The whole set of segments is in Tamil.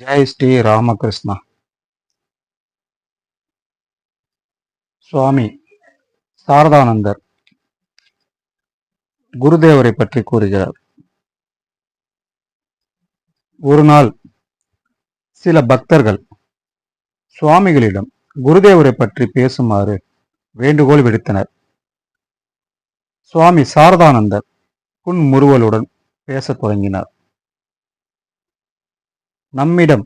ஜெய் ஸ்ரீ ராமகிருஷ்ணா சுவாமி சாரதானந்தர் குருதேவரை பற்றி கூறுகிறார். ஒரு நாள் சில பக்தர்கள் சுவாமிகளிடம் குருதேவரை பற்றி பேசுமாறு வேண்டுகோள் விடுத்தனர். சுவாமி சாரதானந்தர் புன்முறுவலுடன் பேசத் தொடங்கினார். நம்மிடம்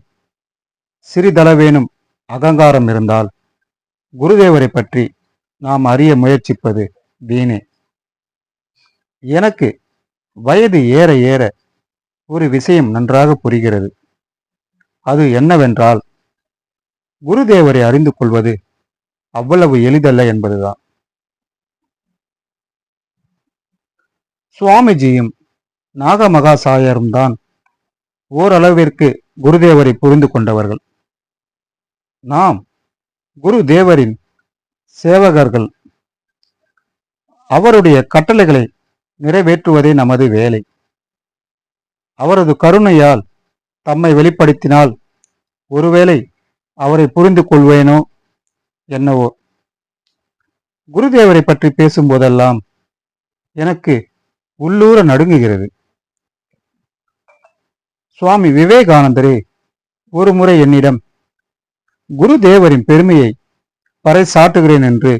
சிறிதளவேனும் அகங்காரம் இருந்தால் குருதேவரை பற்றி நாம் அறிய முயற்சிப்பது வீணே. எனக்கு வயது ஏற ஏற ஒரு விஷயம் நன்றாக புரிகிறது. அது என்னவென்றால் குருதேவரை அறிந்து கொள்வது அவ்வளவு எளிதல்ல என்பதுதான். சுவாமிஜியும் நாகமகாசாயரும் தான் ஓரளவிற்கு குருதேவரை புரிந்து கொண்டவர்கள். நாம் குருதேவரின் சேவகர்கள். அவருடைய கட்டளைகளை நிறைவேற்றுவதே நமது வேலை. அவரது கருணையால் தம்மை வெளிப்படுத்தினால் ஒருவேளை அவரை புரிந்து கொள்வேனோ என்னவோ. குருதேவரை பற்றி பேசும்போதெல்லாம் எனக்கு உள்ளூர நடுங்குகிறது. சுவாமி விவேகானந்தரே ஒரு முறை என்னிடம் குருதேவரின் பெருமையை பறைசாட்டுகிறேன் என்று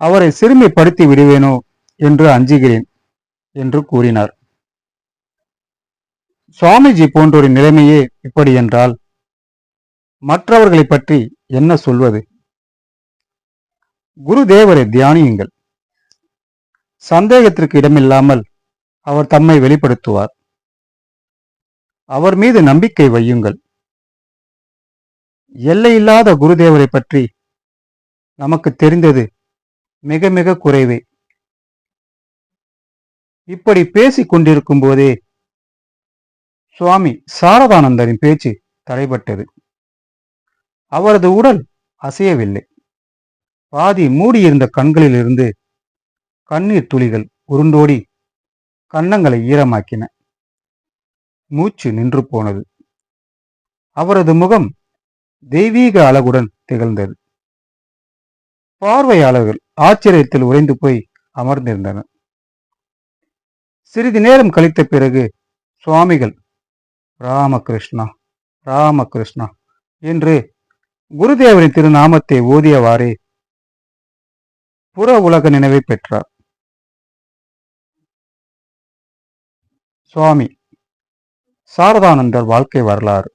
அவரை சிறுமைப்படுத்தி விடுவேனோ என்று அஞ்சுகிறேன் என்று கூறினார். சுவாமிஜி போன்றோரின் நிலைமையே இப்படி என்றால் மற்றவர்களை பற்றி என்ன சொல்வது? குருதேவரை தியானியுங்கள். சந்தேகத்திற்கு இடமில்லாமல் அவர் தம்மை வெளிப்படுத்துவார். அவர் மீது நம்பிக்கை வையுங்கள். எல்லையில்லாத குருதேவரை பற்றி நமக்கு தெரிந்தது மிக மிக குறைவே. இப்படி பேசிக் கொண்டிருக்கும் போதே சுவாமி சாரதானந்தரின் பேச்சு தடைபட்டது. அவரது உடல் அசையவில்லை. பாதி மூடியிருந்த கண்களிலிருந்து கண்ணீர் துளிகள் உருண்டோடி கன்னங்களை ஈரமாக்கின. மூச்சு நின்று போனது. அவரது முகம் தெய்வீக அழகுடன் திகழ்ந்தது. பார்வையாளர்கள் ஆச்சரியத்தில் உறைந்து போய் அமர்ந்திருந்தனர் சிறிது நேரம் கழித்த பிறகு சுவாமிகள் ராமகிருஷ்ணா ராமகிருஷ்ணா என்று குருதேவரின் திருநாமத்தை ஓதியவாறே புற உலக நினைவை பெற்றார். சுவாமி சாரதானந்தர் வாழ்க்கை வரலாறு.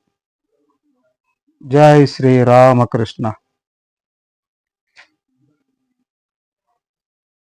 ஜெய் ஸ்ரீ ராமகிருஷ்ணா.